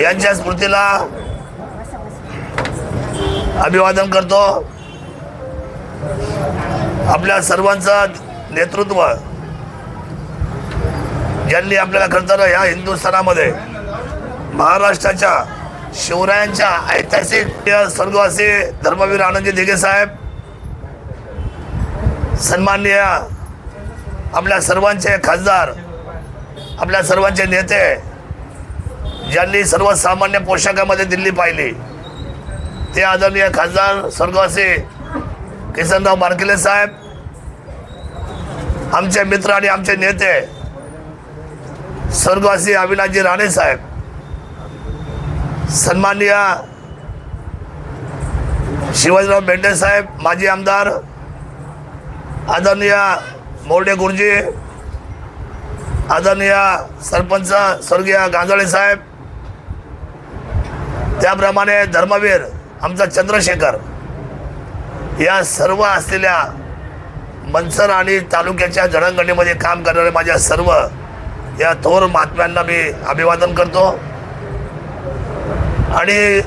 यांच्या स्मृतीला अभिवादन करतो. आपल्या सर्वांचं नेतृत्व ज्यांनी आपल्याला खरं तर या हिंदुस्थानामध्ये महाराष्ट्राच्या शिवरायांच्या ऐतिहासिक स्वर्गवासी धर्मवीर आनंदजी दिघे साहेब सन्माननीय आपल्या सर्वांचे खासदार आपल्या सर्वांचे नेते ज्यांनी सर्वसामान्य पोशाखामध्ये दिल्ली पाहिली. ते आदरणीय खासदार स्वर्गवासी किसनराव बारकिले साहेब आमचे मित्र आणि आमचे नेते स्वर्गवासी अविनाशजी राणे साहेब सन्माननीय शिवाजीराव बेंडे साहेब माजी आमदार आदरणीय मोर्डे गुरुजी आदरणीय सरपंच स्वर्गीय गांजाळे साहेब त्याप्रमाणे धर्मवीर आमचा चंद्रशेखर या सर्व असलेल्या मनसर आणि तालुक्याच्या जडणघडणीमध्ये काम करणारे माझ्या सर्व या थोर महात्म्यांना मी अभिवादन करतो. आणि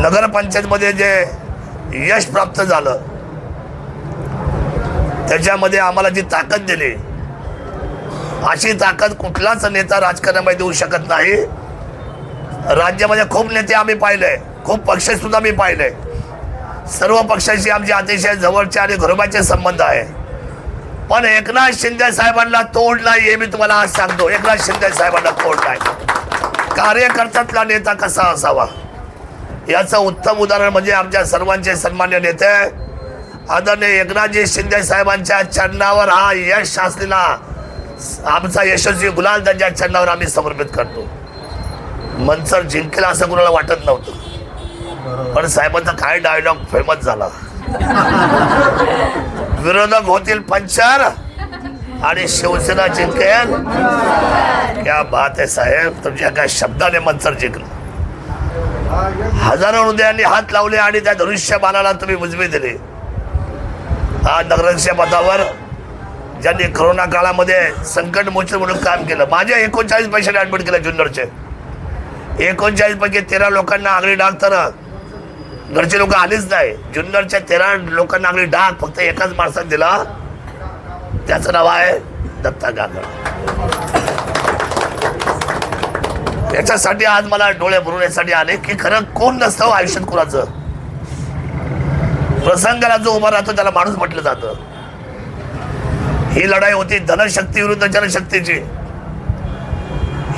नगरपंचायतमध्ये जे यश प्राप्त झालं त्याच्यामध्ये आम्हाला जी ताकद दिली अशी ताकद कुठलाच नेता राजकारणामध्ये देऊ शकत नाही. राज्यामध्ये खूप नेते आम्ही पाहिले. खूप पक्ष सुद्धा मी पाहिले. सर्व पक्षाशी आमचे अतिशय जवळचे आणि घरोबाचे संबंध आहे. पण एकनाथ शिंदे साहेबांना तोड नाही हे मी तुम्हाला आज सांगतो. एकनाथ शिंदे साहेबांना तोड नाही. कार्यकर्त्यातला नेता कसा असावा? याचं उत्तम उदाहरण म्हणजे आमच्या सर्वांचे सन्मान्य नेते आदरणीय एकनाथजी शिंदे साहेबांच्या चरणावर हा यश असलेला आमचा यशस्वी गुलाल त्यांच्या चरणावर आम्ही समर्पित करतो. मनसर जिंकेल असं कुणाला वाटत नव्हतं. पण साहेबांचा काय डायलॉग फेमस झाला. विरोधक होतील पंचार आणि शिवसेना जिंकेल. क्या बात आहे साहेब तुमच्या काय शब्दाने मनसर जिंकलं. हजारो हृदयांनी हात लावले आणि त्या धनुष्यबाणाला तुम्ही उजवी दिली. हा नगराध्यक्ष पदावर ज्यांनी करोना काळामध्ये संकट मोचन म्हणून काम केलं. माझ्या एकोणचाळीस पैशाने ऍडमिट केलं जुन्नरचे एकोणचाळीस पैकी तेरा लोकांना आगळी डाग तर घरचे लोक आलीच नाही. जुन्नरच्या तेरा लोकांना आगळी डाग फक्त एकाच माणसात दिला. त्याचं नाव आहे दत्ता गागड याच्यासाठी आज मला डोळे भरून यासाठी आले की खरं कोण नसतं आयुष्यात कुणाचं? प्रसंगाला जो उभा राहतो त्याला माणूस म्हटलं जातं. ही लढाई होती धनशक्ती विरुद्ध जनशक्तीची.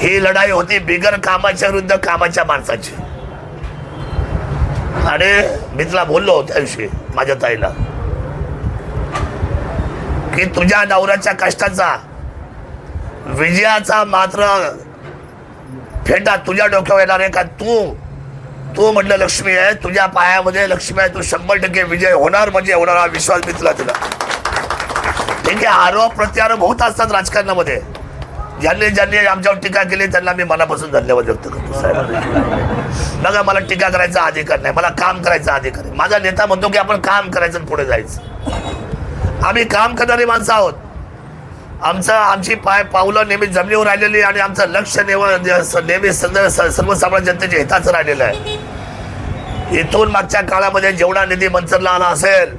ही लढाई होती बिगर कामाच्या विरुद्ध कामाच्या माणसाची. आणि मी तुला बोललो त्या दिवशी माझ्या ताईला की तुझ्या नवऱ्याच्या कष्टाचा विजयाचा मात्र फेटा तुझ्या डोक्यावर येणार आहे का? तू तू म्हटलं लक्ष्मी आहे तुझ्या पायामध्ये लक्ष्मी आहे तू शंभर टक्के विजय होणार म्हणजे होणार हा विश्वास मी तुला तिला. ठीक आहे आरोप प्रत्यारोप होत असतात राजकारणामध्ये. ज्यांनी ज्यांनी आमच्यावर टीका केली त्यांना मी मनापासून धन्यवाद व्यक्त करतो साहेब. बघा मला टीका करायचा अधिकार नाही मला काम करायचा अधिकार आहे. माझा नेता म्हणतो की आपण काम करायचं आणि पुढे जायचं. आम्ही काम करणारी माणसं आहोत. आमचं आमची पाय पावलं नेहमी जमिनीवर राहिलेली आणि आमचं लक्ष नेव नेहमी सर्वसामान्य जनतेच्या हिताचं राहिलेलं आहे. इथून मागच्या काळामध्ये जेवढा निधी मंचरला आला असेल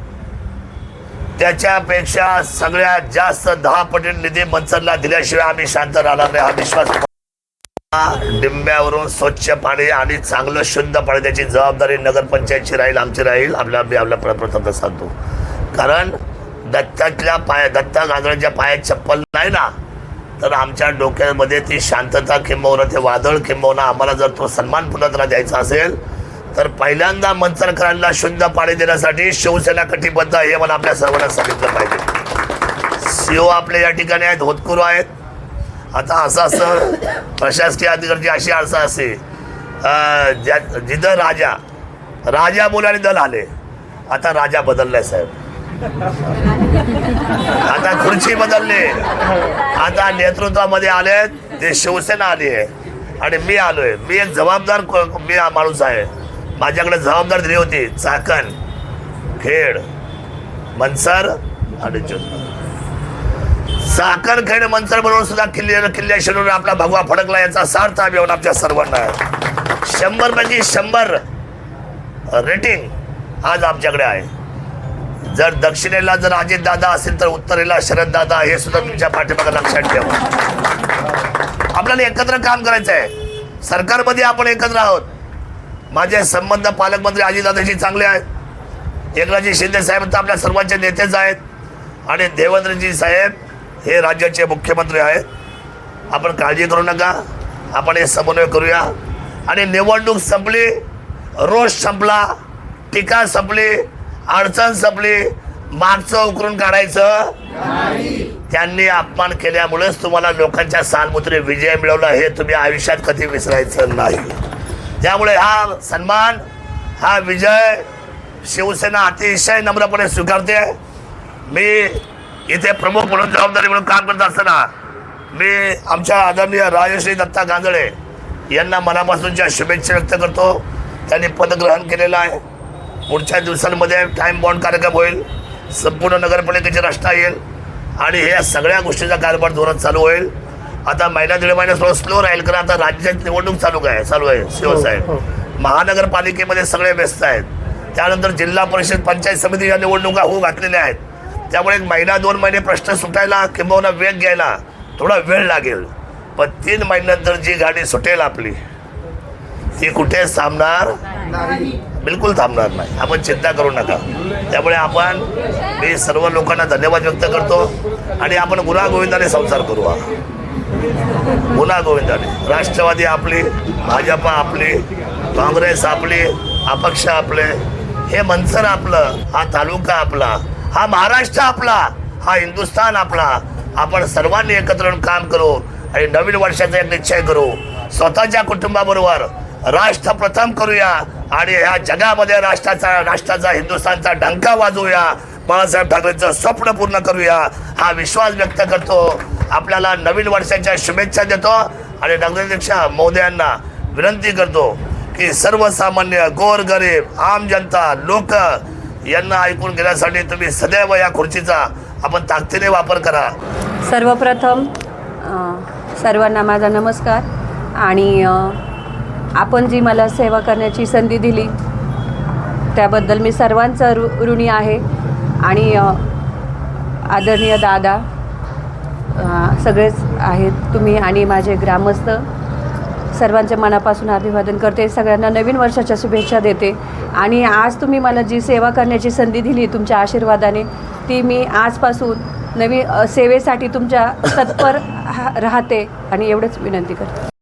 त्याच्यापेक्षा सगळ्यात जास्त दहा पटीने निधी मंचरला दिल्याशिवाय आम्ही शांत राहणार नाही. हा विश्वास डिंब्यावरून स्वच्छ पाणी आणि चांगलं शुद्ध पाणी त्याची जबाबदारी नगरपंचायतची राहील आमची राहील. आपल्या मी आपल्या प्रथम सांगतो. कारण दत्तातल्या पाया दत्ता गांजरांच्या पायात चप्पल नाही ना तर आमच्या डोक्यामध्ये ती शांतता किंबवणं ते वादळ किंबवणं आम्हाला जर तो सन्मान पुन्हा द्यायचा असेल तर पहिल्यांदा मंचरकरांना शुद्ध पाणी देण्यासाठी शिवसेना कटिबद्ध आहे हे मला आपल्या सर्वांना सांगितलं पाहिजे. सीओ आपले या ठिकाणी आहेत होतकुरू आहेत. आता असं असं प्रशासकीय अधिकाऱ्याची अशी अडचण असे ज्या जिथं राजा राजा बोलाने दल आले. आता राजा बदललाय साहेब. आता खुर्ची बदलली. आता नेतृत्वामध्ये आले ते शिवसेना आली आहे. आणि मी आलोय. मी एक जबाबदार मी माणूस आहे. माझ्याकडे जबाबदार दिली होती. चाकण खेड मनसर आणि चाकण साखरखेड मनसर बरोबर सुद्धा किल्ले किल्ल्या शिरून आपला भगवा फडकला. याचा सार्थ अभिमान आमच्या सर्वांना आहे. शंभर पैकी शंभर रेटिंग आज आमच्याकडे आहे. जर दक्षिणेला जर अजित दादा असेल तर उत्तरेला शरद दादा हे सुद्धा तुमच्या पाठीमागे लक्षात ठेवा. आपल्याला एकत्र काम करायचं आहे सरकारमध्ये आपण एकत्र आहोत. माझे संबंध पालकमंत्री अजितदादाशी चांगले आहेत. एकनाथजी शिंदे साहेब तर आपल्या सर्वांचे नेतेच आहेत. आणि देवेंद्रजी साहेब हे राज्याचे मुख्यमंत्री आहेत. आपण काळजी करू नका. आपण हे समन्वय करूया. आणि निवडणूक संपली रोष संपला टीका संपली अडचण संपली मागचं उकरून काढायचं. त्यांनी अपमान केल्यामुळेच तुम्हाला लोकांच्या सालमुत्रे विजय मिळवला हे तुम्ही आयुष्यात कधी विसरायचं नाही. त्यामुळे हा सन्मान हा विजय शिवसेना अतिशय नम्रपणे स्वीकारते. मी इथे प्रमुख म्हणून जबाबदारी म्हणून काम करत असताना मी आमच्या आदरणीय राजश्री दत्ता गांजळे यांना मनापासूनच्या शुभेच्छा व्यक्त करतो. त्यांनी पदग्रहण केलेलं आहे. पुढच्या दिवसांमध्ये टाईम बॉन्ड कार्यक्रम होईल. संपूर्ण नगरपालिकेची रचना येईल. आणि ह्या सगळ्या गोष्टीचा कारभार धोरण चालू होईल. आता महिना दीड महिना थोडं स्लो राहील कारण आता राज्यात निवडणूक चालू आहे चालू आहे शिवसाहेब महानगरपालिकेमध्ये सगळे व्यस्त आहेत. त्यानंतर जिल्हा परिषद पंचायत समितीच्या निवडणुका होऊ घातलेल्या आहेत. त्यामुळे एक महिना दोन महिने प्रश्न सुटायला किंबहुना वेग घ्यायला थोडा वेळ लागेल. पण तीन महिन्यानंतर जी गाडी सुटेल आपली ती कुठे थांबणार? बिलकुल थांबणार नाही. आपण चिंता करू नका. त्यामुळे आपण मी सर्व लोकांना धन्यवाद व्यक्त करतो. आणि आपण गुन्हा गोविंदाने संसार करू. हा गुन्हा गोविंदाने. राष्ट्रवादी आपली भाजपा आपली काँग्रेस आपली अपक्ष आपले. हे मंचर आपलं हा तालुका आपला हा महाराष्ट्र आपला हा हिंदुस्थान आपला. आपण सर्वांनी एकत्र येऊन काम करू आणि नवीन वर्षाचा एक निश्चय करू. स्वतःच्या कुटुंबाबरोबर राष्ट्र प्रथम करूया आणि ह्या जगामध्ये राष्ट्राचा राष्ट्राचा हिंदुस्थानचा डंका वाजवूया. बाळासाहेब ठाकरेंचं स्वप्न पूर्ण करूया. हा विश्वास व्यक्त करतो. आपल्याला नवीन वर्षाच्या शुभेच्छा देतो. आणि नगराध्यक्ष मोदयांना विनंती करतो की सर्वसामान्य गोरगरीब आम जनता लोक यांना ऐकून घेण्यासाठी तुम्ही सदैव या खुर्चीचा आपण ताकदीने वापर करा. सर्वप्रथम सर्वांना माझा नमस्कार. आणि आपण जी मला सेवा करण्याची संधी दिली त्याबद्दल मी सर्वांचं ऋ ऋणी आहे. आणि आदरणीय दादा सगळेच आहेत तुम्ही आणि माझे ग्रामस्थ. सर्वांच्या मनापासून अभिवादन करते. सगळ्यांना नवीन वर्षाच्या शुभेच्छा देते. आणि आज तुम्ही मला जी सेवा करण्याची संधी दिली तुमच्या आशीर्वादाने ती मी आजपासून नवी सेवेसाठी तुमच्या तत्पर हा- राहते आणि एवढंच विनंती करते.